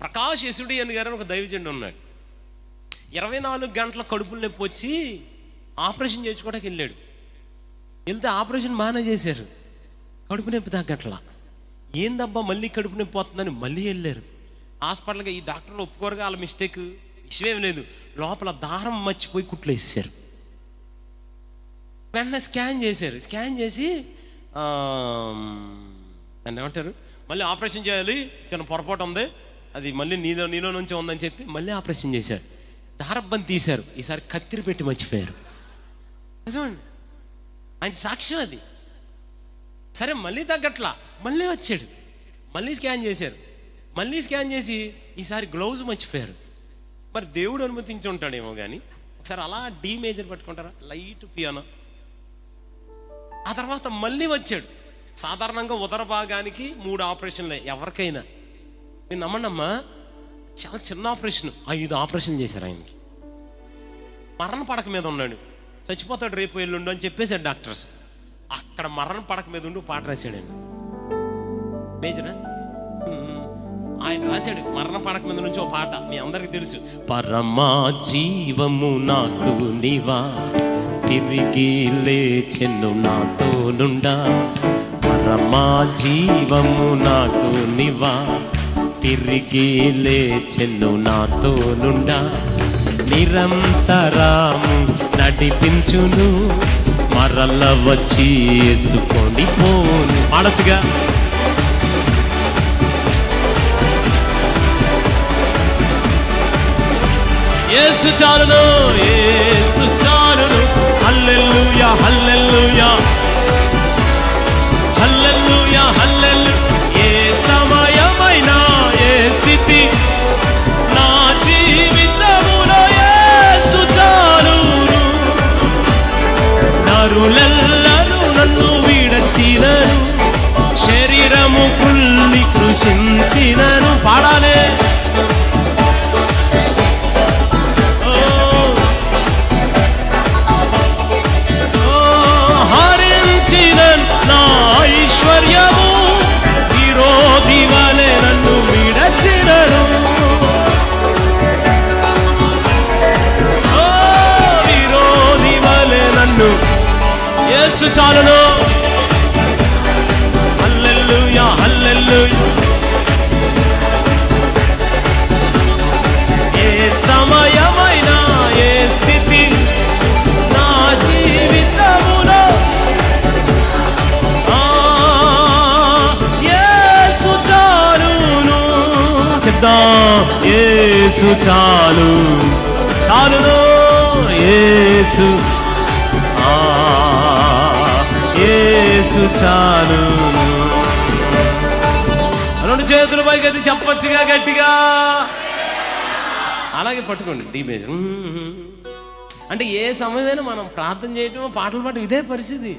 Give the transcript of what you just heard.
ప్రకాష్ యశుడి అని గారు ఒక దైవజండు ఉన్నాడు. ఇరవై నాలుగు గంటల కడుపులు నొప్పి వచ్చి ఆపరేషన్ చేయించుకోవడానికి వెళ్ళాడు. వెళ్తే ఆపరేషన్ బాగానే చేశారు. కడుపు నొప్పి తగ్గట్లా. ఏందబ్బా మళ్ళీ కడుపు నొప్పి పోతుందని మళ్ళీ వెళ్ళారు. హాస్పిటల్కి ఈ డాక్టర్లు ఒప్పుకోరుగా వాళ్ళ మిస్టేక్. విషయం లేదు. లోపల దారం మర్చిపోయి కుట్లు వేసారు వెంటనే స్కాన్ చేశారు. స్కాన్ చేసి దాన్ని ఏమంటారు? మళ్ళీ ఆపరేషన్ చేయాలి. చిన్న పొరపాటు ఉంది. అది మళ్ళీ నీలో నీలో నుంచి ఉందని చెప్పి మళ్ళీ ఆపరేషన్ చేశారు. దారబ్బని తీశారు. ఈసారి కత్తిరి పెట్టి మర్చిపోయారు. నిజమండి. ఆయన సాక్ష్యం అది. సరే మళ్ళీ తగ్గట్లా. మళ్ళీ వచ్చాడు. మళ్ళీ స్కాన్ చేశారు. మళ్ళీ స్కాన్ చేసి ఈసారి గ్లౌజ్ మర్చిపోయారు. మరి దేవుడు అనుమతించి ఉంటాడేమో కానీ ఒకసారి అలా డీ మేజర్ పట్టుకుంటారా? Light piano. ఆ తర్వాత మళ్ళీ వచ్చాడు. సాధారణంగా ఉదర భాగానికి మూడు ఆపరేషన్లే ఎవరికైనా. నేను నమ్మనమ్మా చాలా చిన్న ఆపరేషన్. ఐదు ఆపరేషన్ చేశారు ఆయనకి. మరణ పడక మీద ఉన్నాడు. చచ్చిపోతాడు రేపు ఎల్లుండు అని చెప్పేశాడు డాక్టర్స్. అక్కడ మరణ పడక మీద ఉండి పాట రాశాడండి మేజరా? ఆయన రాశాడు మరణ పడక మీద నుంచి ఒక పాట. మీ అందరికి తెలుసు. పరమా జీవము నాకు నీవా తిరిగి లేచెను నాతో నుండా పరమా జీవము నాకు నివా తిరిగి లేచెను నాతో నుండా. నిరంతరాము నడిపించును. మరల వచ్చి వేసుకొని పోను. ఆడచ్చుగా యేసు చాలును యేసు నరులెల్లరూ నన్ను విడచినను శరీరము కుల్లి కృషించినరు. యేసు చాలును. హల్లెలూయా హల్లెలూయా. ఏ సమయమైనా ఏ స్థితి నా జీవితములో. ఆ, యేసు చాలును. చెప్దాం యేసు చాలు. చాలును యేసు యేసు చాలు. రెండు చేతుల పైకి అది చెప్పొచ్చుగా గట్టిగా. అలాగే పట్టుకోండి డీ అంటే ఏ సమయమైనా మనం ప్రార్థన చేయటం పాటలు పాడటం ఇదే పరిస్థితి.